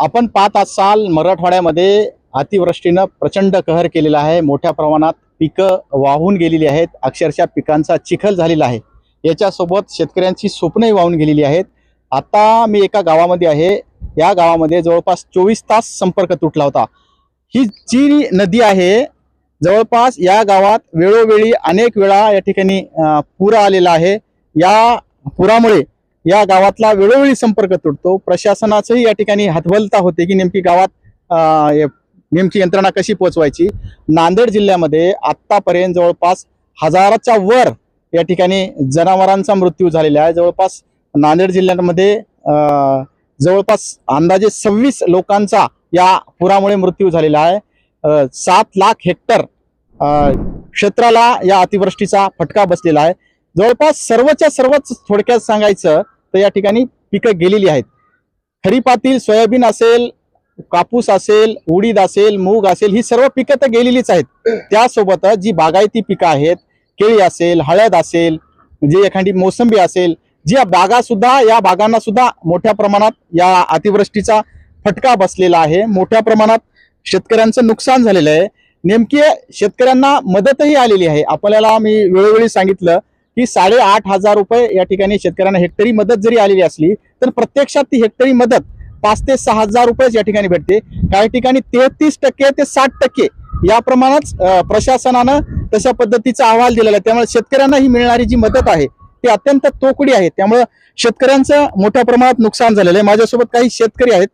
आपण पाहत असाल मराठवाड्यामध्ये अतिवृष्टीनं प्रचंड कहर केलेला आहे. मोठ्या प्रमाणात पिकं वाहून गेलेली आहेत. अक्षरशः पिकांचा चिखल झालेला आहे. याच्यासोबत शेतकऱ्यांची स्वप्नही वाहून गेलेली आहेत. आता मी एका गावामध्ये आहे. या गावामध्ये जवळपास चोवीस तास संपर्क तुटला होता. ही जी नदी आहे जवळपास या गावात वेळोवेळी अनेक वेळा या ठिकाणी अं, पूर आलेला आहे. या पुरामुळे या गावातला वेळोवेळी संपर्क तुटतो. प्रशासनाचंही या ठिकाणी हतबलता होते की नेमकी गावात नेमकी यंत्रणा कशी पोहोचवायची नांदेड जिल्ह्यामध्ये आत्तापर्यंत जवळपास हजाराच्या वर या ठिकाणी जनावरांचा मृत्यू झालेला आहे. जवळपास नांदेड जिल्ह्यामध्ये जवळपास अंदाजे सव्वीस लोकांचा या पुरामुळे मृत्यू झालेला आहे. सात लाख हेक्टर क्षेत्राला या अतिवृष्टीचा फटका बसलेला आहे. जवळपास सर्वच्या सर्वच थोडक्यात सांगायचं तर या ठिकाणी पिकं गेलेली आहेत. खरीपातील सोयाबीन असेल कापूस असेल उडीद असेल मूग असेल ही सर्व पिकं तर गेलेलीच आहेत. त्यासोबतच जी बागायती पिकं आहेत केळी असेल हळद असेल जे एखादी मोसंबी असेल जी या बागा सुद्धा या बागांना सुद्धा मोठ्या प्रमाणात या अतिवृष्टीचा फटका बसलेला आहे. मोठ्या प्रमाणात शेतकऱ्यांचं नुकसान झालेलं आहे. नेमकी शेतकऱ्यांना मदतही आलेली आहे. आपल्याला मी वेळोवेळी सांगितलं की साडेआठ हजार रुपये या ठिकाणी शेतकऱ्यांना हेक्टरी मदत जरी आलेली असली तर प्रत्यक्षात ती हेक्टरी मदत पाच ते सहा हजार रुपयेच या ठिकाणी भेटते. काही ठिकाणी तेहतीस टक्के ते साठ टक्के या प्रमाणात प्रशासनानं तशा पद्धतीचा अहवाल दिलेला आहे. त्यामुळे शेतकऱ्यांना ही मिळणारी जी मदत आहे ती अत्यंत तोकडी आहे. त्यामुळे शेतकऱ्यांचं मोठ्या प्रमाणात नुकसान झालेलं आहे. माझ्यासोबत काही शेतकरी आहेत.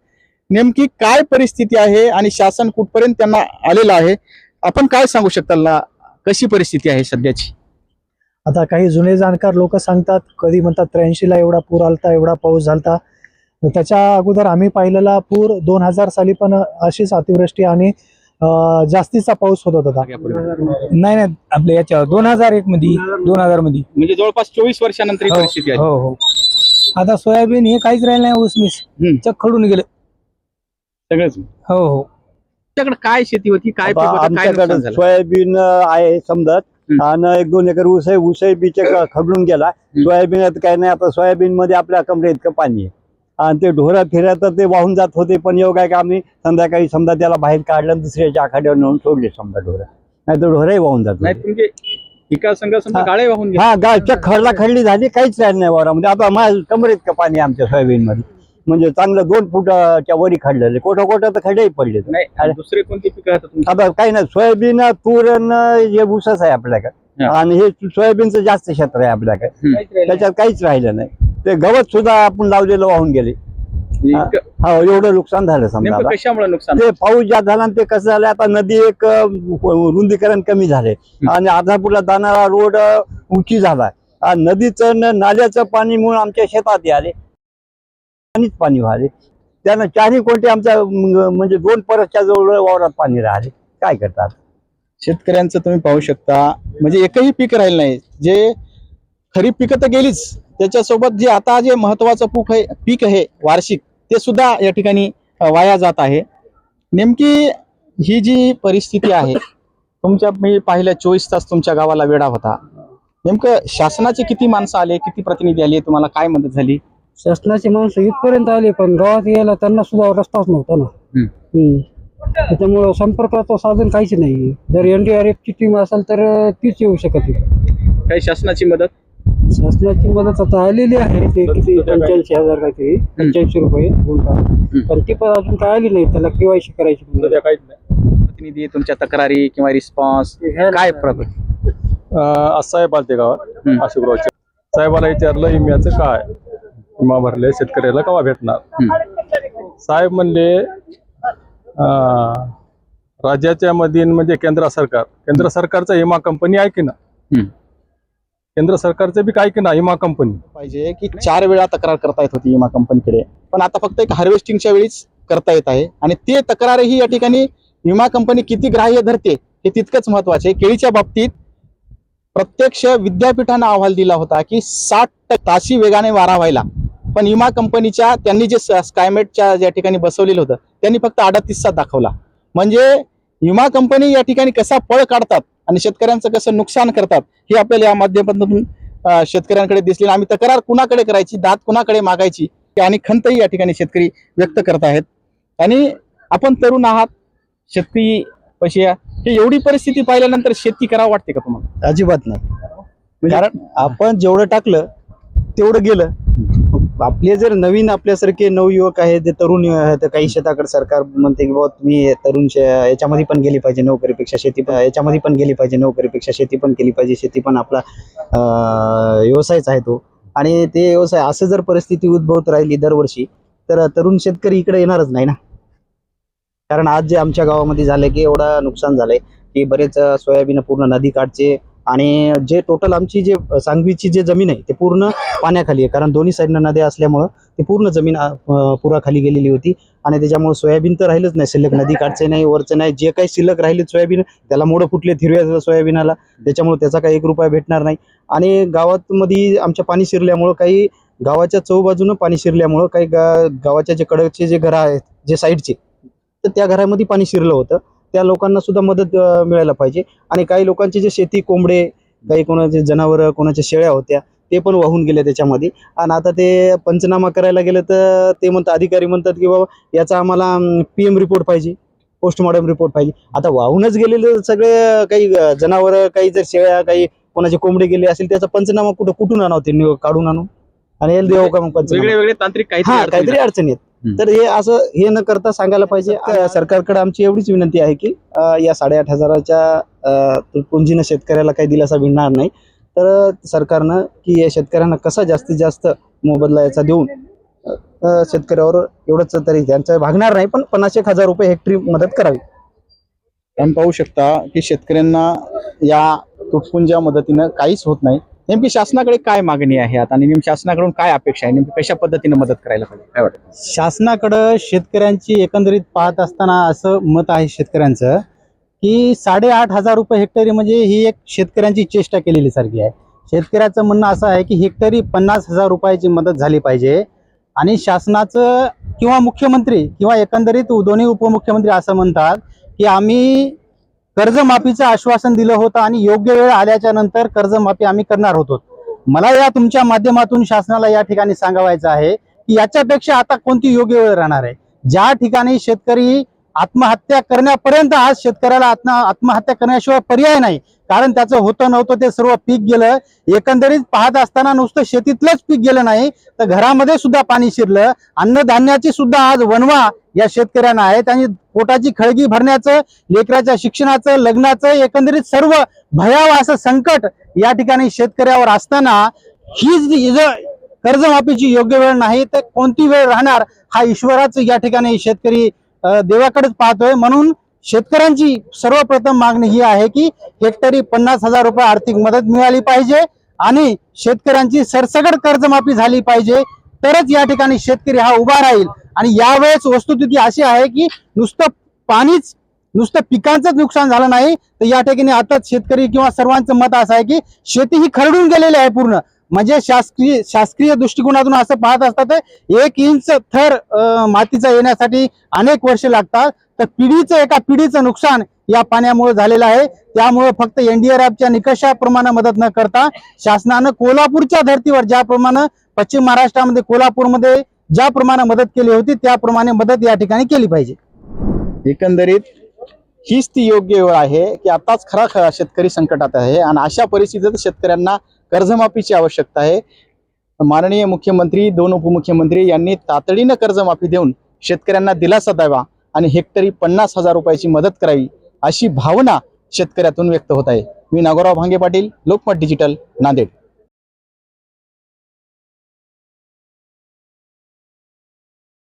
नेमकी काय परिस्थिती आहे आणि शासन कुठपर्यंत त्यांना आलेलं आहे? आपण काय सांगू शकता कशी परिस्थिती आहे सध्याची? आता काही जुने जाणकार लोक सांगतात कधी म्हणतात त्र्याऐंशीला एवढा पूर आलता एवढा पाऊस झालता. त्याच्या अगोदर आम्ही पाहिलेला पूर दोन हजार साली पण अशीच अतिवृष्टी आणि अं, जास्तीचा पाऊस होत होता. नाही नाही आपल्या याच्या दोन हजार एक मध्ये दोन हजारमध्ये म्हणजे जवळपास चोवीस वर्षानंतर ही हो, परिस्थिती आहे. हो हो. आता सोयाबीन हे काहीच राहिलं नाही हम्म. चक खडून गेलं. सगळंच. हो हो. तुमच्याकडे काय शेती होती? काय सोयाबीन आहे समजत हम्म. आणि एक दोन एकर ऊस आहे बीचे खडून गेला. सोयाबीन काय नाही आता सोयाबीन मध्ये आपल्या कमरे इतकं पाणी आहे. आणि ते ढोरं फिरत तर ते वाहून जात होते पण एवढं काय का आम्ही संध्याकाळी समजा त्याला बाहेर काढलं दुसऱ्याच्या आखाड्यावर नेऊन सोडले समजा ढोरं. नाही तर ढोरही वाहून जात हा. गाळे हा खडला खडली झाली काहीच राहिलं नाही वावरामध्ये. आता माझ्या कमरे इतकं पाणी आहे आमच्या सोयाबीन मध्ये म्हणजे चांगलं दोन फुटाच्या वरी खडलेले कोठं कोठं तर खडेही पडले नाही दुसरे कोणते पिकं आहेत तुमची? आता काही नाही सोयाबीन तूर अन हे ऊसच आहे आपल्याकडे. हा. आणि हे सोयाबीनचं जास्त क्षेत्र आहे आपल्याकडे. त्याच्यात काहीच राहिलं नाही. ते गवत सुद्धा आपण लावलेलं वाहून गेले. इतकं- हा एवढं नुकसान झालं समजा नेमकं आता. कशामुळे नुकसान? ते पाऊस जास्त झाला आणि ते कसं झालं आता नदी एक अं, रुंदीकरण कमी झाले. आणि आधारपूरला जाणारा रोड अं, उंची झाला. आणि नदीचं न नाल्याचं पाणी म्हणून आमच्या शेतात आले. पाणीच पाणी व्हाले त्यानं चारही कोणते आमच्या म्हणजे दोन परतच्या जवळ वावरात पाणी राहिले काय करतात? शेतकऱ्यांचं तुम्ही पाहू शकता. म्हणजे एकही पीक राहिलं नाही. जे खरीप पिकं तर गेलीच. त्याच्यासोबत जे आता जे महत्वाचं पीक आहे पीक आहे वार्षिक ते सुद्धा या ठिकाणी वाया जात आहे. नेमकी ही जी परिस्थिती आहे तुमच्या मी पाहिल्या चोवीस तास तुमच्या गावाला वेडा होता. नेमकं शासनाचे किती माणसं आले किती प्रतिनिधी आले तुम्हाला काय मदत झाली? शासनाची माणसं इथपर्यंत आली पण गावात यायला त्यांना सुद्धा रस्ताच नव्हता ना. हम्म. हम्म. त्याच्यामुळं संपर्काचं साधन काहीच नाही. जर एनडीआरएफ ची टीम असेल तर अं, तीच येऊ शकत नाही. काही शासनाची मदत? शासनाची मदत आता आलेली आहे. ते किती? पंच्याऐंशी हजार काहीतरी. पंच्याऐंशी रुपये गुंठा. पण ती पण अजून काय आली नाही. त्याला केवायसी करायची सध्या काहीच नाही. प्रतिनिधी तुमच्या तक्रारी किंवा रिस्पॉन्स काय प्रॉब्लेम अं, असं आहे बालतेगावात हम्म. अशोकरावच्या साहेबाला विचारलं इम्याचं काय? विमा भरले शेतकऱ्याला केव्हा भेटणार? साहेब म्हणले राज्याच्या मधील म्हणजे केंद्र सरकार. केंद्र सरकारचा विमा कंपनी आहे की ना. केंद्र सरकारचं बी काय की ना विमा कंपनी. पाहिजे की चार वेळा तक्रार करता येत होती विमा कंपनीकडे. पण आता फक्त एक हार्वेस्टिंगच्या वेळीच करता येत आहे. आणि ते तक्रारही या ठिकाणी विमा कंपनी किती ग्राह्य धरते हे तितकंच महत्त्वाचे केळीच्या बाबतीत प्रत्यक्ष विद्यापीठानं अहवाल दिला होता की साठ ताशी वेगाने वारा व्हायला. पण विमा कंपनीच्या त्यांनी जे स्कायमेटच्या ज्या ठिकाणी बसवलेलं होतं त्यांनी फक्त अडतीसचा दाखवला. म्हणजे विमा कंपनी या ठिकाणी कसा पळ काढतात आणि शेतकऱ्यांचं कसं नुकसान करतात हे आपल्याला या माध्यमातून शेतकऱ्यांकडे दिसली आम्ही तक्रार कुणाकडे करायची दात कुणाकडे मागायची ही आणि खंतही या ठिकाणी शेतकरी व्यक्त करत आहेत. आणि आपण तरुण आहात शेतकरी पैसे हे एवढी परिस्थिती पाहिल्यानंतर शेती करावं वाटते का तुम्हाला? अजिबात नाही. कारण आपण जेवढं टाकलं तेवढं गेलं. आपले जर नवीन आपल्यासारखे नवयुवक आहेत जे तरुण आहेत काही शेताकडे सरकार म्हणते की बाबा तुम्ही तरुण याच्यामध्ये पण गेली पाहिजे नोकरीपेक्षा शेती पण याच्यामध्ये पण गेली पाहिजे नोकरीपेक्षा शेती पण केली पाहिजे शेती पण आपला व्यवसायच आहे तो. आणि ते व्यवसाय असं जर परिस्थिती उद्भवत राहिली दरवर्षी तर तरुण शेतकरी इकडे येणारच नाही ना? कारण आज जे आमच्या गावामध्ये झालंय की एवढं नुकसान झालंय की बरेच सोयाबीन पूर्ण नदी काठचे आणि जे टोटल आमची जे सांगवीची जे जमीन आहे ते पूर्ण पाण्याखाली आहे. कारण दोन्ही साईडनं नद्या असल्यामुळं ती पूर्ण जमीन पुराखाली गेलेली होती. आणि त्याच्यामुळे सोयाबीन तर राहिलंच नाही. शिल्लक नदी काठचे नाही वरचे नाही. जे काही शिल्लक राहिले सोयाबीन त्याला मोडं फुटले हिरव्या सोयाबीनाला. त्याच्यामुळे त्याचा काही एक रुपया भेटणार नाही. आणि गावात मध्ये आमच्या पाणी शिरल्यामुळं काही गावाच्या चौबाजूनं पाणी शिरल्यामुळं काही गा गावाच्या जे कडकचे जे घरं आहेत जे साईडचे तर त्या घरामध्ये पाणी शिरलं होतं. त्या लोकांना सुद्धा मदत मिळायला पाहिजे. आणि काही लोकांची जे शेती कोंबडे काही कोणाचे जनावरं कोणाच्या शेळ्या होत्या ते पण वाहून गेले त्याच्यामध्ये. आणि आता ते पंचनामा करायला गेलं तर ते म्हणतात अधिकारी म्हणतात की बाबा याचा आम्हाला पी एम रिपोर्ट पाहिजे पोस्टमॉर्टम रिपोर्ट पाहिजे. आता वाहूनच गेलेले सगळे काही जनावरं काही जर शेळ्या काही कोणाचे कोंबडे गेले असेल त्याचा पंचनामा कुठं कुठून आणावं ते काढून आणून? आणि याला देऊ का मग पंचनामा? वेगळे वेगळे तांत्रिक काहीतरी अडचण हम्म. तर हे असं हे न करता सांगायला पाहिजे सरकारकडे आमची एवढीच विनंती आहे की या साडेआठ हजाराच्या पुंजीनं शेतकऱ्याला काही दिलासा मिळणार नाही. तर सरकारनं की या शेतकऱ्यांना कसा जास्तीत जास्त मोबदला याचा देऊन शेतकऱ्यावर एवढंच तरी त्यांचं भागणार नाही पण पन्नास एक हजार रुपये हेक्टरी मदत करावी. आपण पाहू शकता की शेतकऱ्यांना या तुटपुंजा मदतीनं काहीच होत नाही. नेमकी शासनाकडे काय मागणी आहे आता? आणि नेमकी शासनाकडून काय अपेक्षा आहे? नेमकी कशा पद्धतीने मदत करायला पाहिजे? काय वाटतं? शासनाकडं शेतकऱ्यांची एकंदरीत पाहत असताना असं मत आहे शेतकऱ्यांचं की साडेआठ हजार रुपये हेक्टरी म्हणजे ही एक शेतकऱ्यांची चेष्टा केलेली सारखी आहे. शेतकऱ्याचं म्हणणं असं आहे की हेक्टरी पन्नास हजार रुपयाची मदत झाली पाहिजे आणि शासनाचं किंवा मुख्यमंत्री किंवा एकंदरीत दोन्ही उपमुख्यमंत्री असं म्हणतात की आम्ही कर्जमाफीचं आश्वासन दिलं होतं आणि योग्य वेळ आल्याच्यानंतर कर्जमाफी आम्ही करणार होतो. मला या तुमच्या माध्यमातून शासनाला या ठिकाणी सांगावायचं आहे की याच्यापेक्षा आता कोणती योग्य वेळ राहणार आहे? ज्या ठिकाणी शेतकरी आत्महत्या करण्यापर्यंत आज शेतकऱ्याला आत्महत्या करण्याशिवाय पर्याय नाही कारण त्याचं होतं नव्हतं ते सर्व पीक गेलं. एकंदरीत पाहत असताना नुसतं शेतीतलंच पीक गेलं नाही तर घरामध्ये सुद्धा पाणी शिरलं. अन्नधान्याची सुद्धा आज वनवा या शेतकऱ्यांना आहेत आणि पोटाची खळगी भरण्याचं लेकराच्या शिक्षणाचं लग्नाचं एकंदरीत सर्व भयावह असं संकट या ठिकाणी शेतकऱ्यावर असताना ही कर्जमाफीची योग्य वेळ नाही तर कोणती वेळ राहणार? हा ईश्वराच या ठिकाणी शेतकरी देवाकडेच पाहतोय. म्हणून शेतकऱ्यांची सर्वप्रथम मागणी ही आहे की हेक्टरी पन्नास हजार रुपये आर्थिक मदत मिळाली पाहिजे आणि शेतकऱ्यांची सरसगट कर्जमाफी झाली पाहिजे. तरच या ठिकाणी शेतकरी हा उभा राहील. आणि यावेळेस वस्तुस्थिती अशी आहे की नुसतं पाणीच नुसतं पिकांचंच नुकसान झालं नाही. तर या ठिकाणी आताच शेतकरी किंवा सर्वांचं मत असं आहे की शेती ही खरडून गेलेली आहे पूर्ण. म्हणजे शासकीय शासकीय दृष्टिकोनातून असं पाहत असतात एक इंच थर मातीचा येण्यासाठी अनेक वर्ष लागतात. तर पिढीचं एका पिढीचं नुकसान या पाण्यामुळे झालेलं आहे. त्यामुळे फक्त एनडीआरएफच्या निकषाप्रमाणे मदत न करता शासनानं कोल्हापूरच्या धर्तीवर ज्याप्रमाणे पश्चिम महाराष्ट्रामध्ये कोल्हापूरमध्ये ज्याप्रमाणे मदत केली होती त्याप्रमाणे मदत या ठिकाणी केली पाहिजे. एकंदरीत हीच ती योग्य वेळ आहे की आताच खरा खरा शेतकरी संकटात आहे आणि अशा परिस्थितीत शेतकऱ्यांना कर्जमाफीची आवश्यकता आहे. माननीय मुख्यमंत्री दोन उपमुख्यमंत्री यांनी तातडीनं कर्जमाफी देऊन शेतकऱ्यांना दिलासा द्यावा आणि हेक्टरी पन्नास हजार रुपयाची मदत करावी अशी भावना शेतकऱ्यातून व्यक्त होत आहे. मी नागोराव भांगे पाटील लोकमत डिजिटल नांदेड.